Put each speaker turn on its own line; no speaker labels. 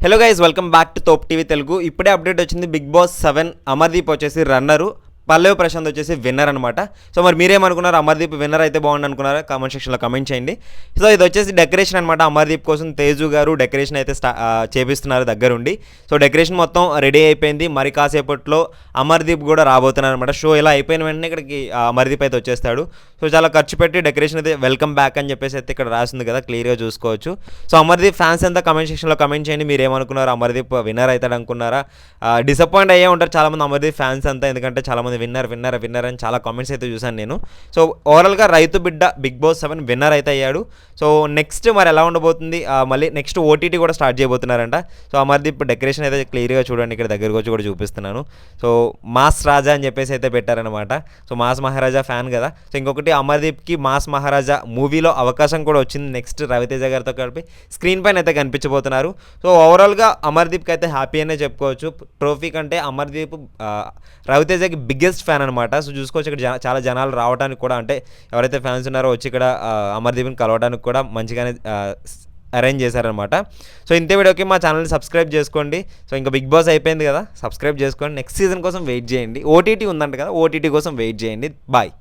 Hello guys welcome back to Thop TV Telugu ఇప్పుడే update వచ్చింది big boss seven Amardeep వచ్చేసి runner పల్లవి ప్రశాంత్ వచ్చేసి winner అనమాట సో మరి మీరేమనుకున్నారు? అమర్దీప్ విన్నర్ అయితే బాగుంది అనుకున్నారా? కామెంట్ సెక్షన్లో కమెంట్ చేయండి. సో ఇది వచ్చేసి డెకరేషన్ అనమాట అమర్దీప్ కోసం తేజు గారు డెకరేషన్ అయితే స్టా చేపిస్తున్నారు దగ్గరుండి. సో డెకరేషన్ మొత్తం రెడీ అయిపోయింది. మరి కాసేపట్లో అమర్దీప్ కూడా రాబోతున్నారు అనమాట షో ఇలా అయిపోయిన వెంటనే ఇక్కడికి అమర్దీప్ అయితే వచ్చేస్తాడు. సో చాలా ఖర్చు పెట్టి డెకరేషన్ అయితే వెల్కమ్ బ్యాక్ అని చెప్పేసి అయితే ఇక్కడ రాసింది కదా క్లియర్గా చూసుకోవచ్చు. సో అమర్దీప్ ఫ్యాన్స్ అంతా కమెంట్ సెక్షన్లో కమెంట్ చేయండి. మీరు ఏమనుకున్నారు అమర్దీప్ విన్నర్ అవుతాడు అనుకున్నారా? డిసప్పాయింట్ అయ్యే ఉంటారు చాలామంది అమర్దీప్ ఫ్యాన్స్ అంతా ఎందుకంటే చాలామంది విన్నర్ విన్నర్ విన్నర్ అని చాలా కామెంట్స్ అయితే చూశాను నేను. సో ఓవరాల్గా రైతు బిడ్డ బిగ్ బాస్ సెవెన్ విన్నర్ అయితే అయ్యాడు. సో నెక్స్ట్ మరి ఎలా ఉండబోతుంది? మళ్ళీ నెక్స్ట్ ఓటీటీ కూడా స్టార్ట్ చేయబోతున్నారంట. సో అమర్దీప్ డెకరేషన్ అయితే క్లియర్గా చూడండి ఇక్కడ దగ్గరకు వచ్చి కూడా చూపిస్తున్నాను. సో మాస్ రాజా అని చెప్పేసి అయితే పెట్టారనమాట సో మాస్ మహారాజా ఫ్యాన్ కదా. సో ఇంకొకటి అమర్దీప్కి మాస్ మహారాజా మూవీలో అవకాశం కూడా వచ్చింది. నెక్స్ట్ రవితేజ గారితో కలిపి స్క్రీన్ పైన అయితే కనిపించబోతున్నారు. సో ఓవరాల్గా అమర్దీప్కి అయితే హ్యాపీ అనే చెప్పుకోవచ్చు. ట్రోఫీ కంటే అమర్దీప్ రవితేజకి బిగ్ బిగ్గెస్ట్ ఫ్యాన్ అనమాట సో చూసుకోవచ్చు ఇక్కడ చాలా జనాలు రావడానికి కూడా అంటే ఎవరైతే ఫ్యాన్స్ ఉన్నారో వచ్చి ఇక్కడ అమర్దీప్ని కలవడానికి కూడా మంచిగానే అరేంజ్ చేశారనమాట సో ఇంతే వీడియోకి మా ఛానల్ని సబ్స్క్రైబ్ చేసుకోండి. సో ఇంకా బిగ్ బాస్ అయిపోయింది కదా సబ్స్క్రైబ్ చేసుకోండి. నెక్స్ట్ సీజన్ కోసం వెయిట్ చేయండి. ఓటీటీ ఉందంట కదా ఓటీటీ కోసం వెయిట్ చేయండి. బాయ్.